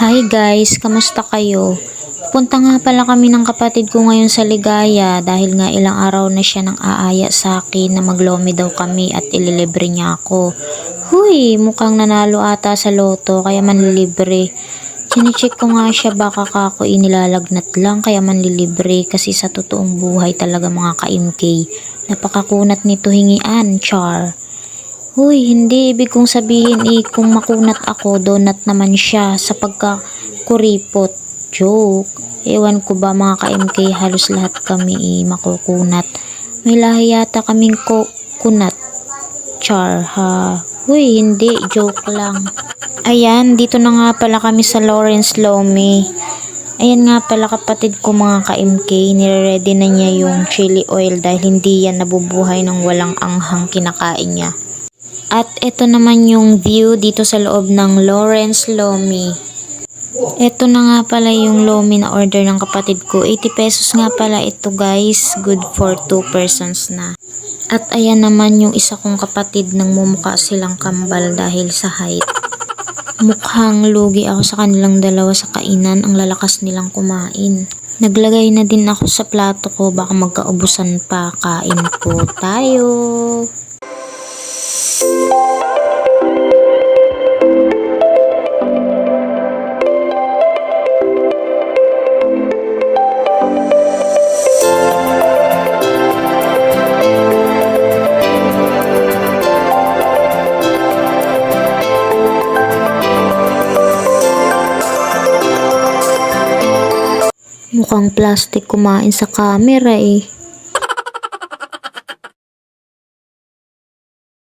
Hi guys, kamusta kayo? Punta nga pala kami ng kapatid ko ngayon sa Ligaya dahil nga ilang araw na siya nang aaya sa akin na maglomi daw kami at ililibre niya ako. Huy, mukhang nanalo ata sa loto kaya manlilibre. Chinecheck ko nga siya baka kako inilalagnat lang kaya manlilibre kasi sa totoong buhay talaga mga ka-MK. Napakakunat nito hingian, char. Huy, hindi ibig kong sabihin eh kung makunat ako, donut naman siya sa pagkakuripot. Joke. Ewan ko ba mga ka-MK, halos lahat kami eh makukunat. May lahi yata kaming ko kunat. Char ha. Huy, hindi. Joke lang. Ayan, dito na nga pala kami sa Lawrence Lomi. Ayan nga pala kapatid ko mga ka-MK, nire-ready na niya yung chili oil dahil hindi yan nabubuhay ng walang anghang kinakain niya. At ito naman yung view dito sa loob ng Lawrence Lomi. Ito na nga pala yung Lomi na order ng kapatid ko. 80 pesos nga pala ito guys. Good for 2 persons na. At ayan naman yung isa kong kapatid nang mumukha silang kambal dahil sa height. Mukhang lugi ako sa kanilang dalawa sa kainan. Ang lalakas nilang kumain. Naglagay na din ako sa plato ko. Baka magkaubusan pa. Kain po tayo. Mukhang plastic kumain sa camera eh.